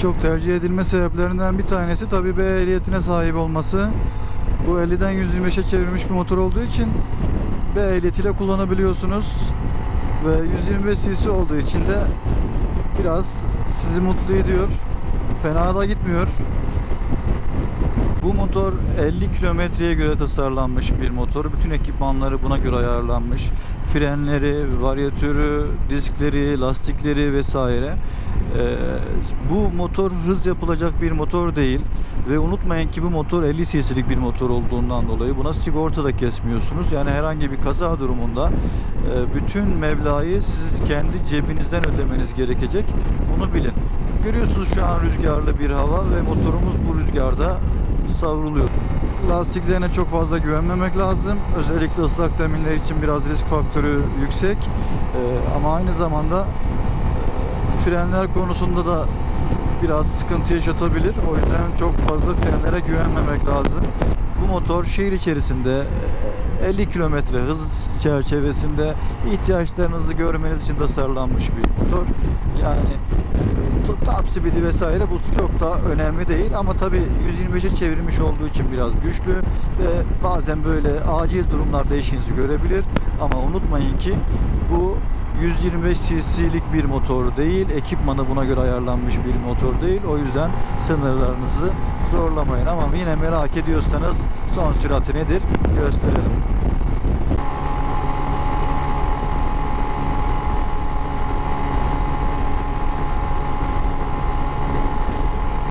çok tercih edilme sebeplerinden bir tanesi tabii B ehliyetine sahip olması. Bu 50'den 125'e çevirmiş bir motor olduğu için B ehliyetiyle kullanabiliyorsunuz. Ve 125 cc olduğu için de biraz sizi mutlu ediyor. Fena da gitmiyor. Bu motor 50 kilometreye göre tasarlanmış bir motor. Bütün ekipmanları buna göre ayarlanmış. Frenleri, varyatörü, diskleri, lastikleri vesaire. Ee, bu motor hız yapılacak bir motor değil. Ve unutmayın ki bu motor 50 cc'lik bir motor olduğundan dolayı buna sigorta da kesmiyorsunuz. Yani herhangi bir kaza durumunda e, bütün meblağı siz kendi cebinizden ödemeniz gerekecek. Bunu bilin. Görüyorsunuz şu an rüzgarlı bir hava ve motorumuz bu rüzgarda savruluyor. Lastiklerine çok fazla güvenmemek lazım. Özellikle ıslak zeminler için biraz risk faktörü yüksek. Ee, ama aynı zamanda e, frenler konusunda da biraz sıkıntı yaşatabilir. O yüzden çok fazla frenlere güvenmemek lazım. Bu motor şehir içerisinde e, 50 kilometre hız çerçevesinde ihtiyaçlarınızı görmeniz için tasarlanmış bir motor. Yani e, top speed'i vesaire bu çok da önemli değil ama tabi 125'e çevirmiş olduğu için biraz güçlü ve bazen böyle acil durumlarda işinizi görebilir ama unutmayın ki bu 125 cc'lik bir motor değil, ekipmanı buna göre ayarlanmış bir motor değil. O yüzden sınırlarınızı zorlamayın ama yine merak ediyorsanız son sürati nedir gösterelim.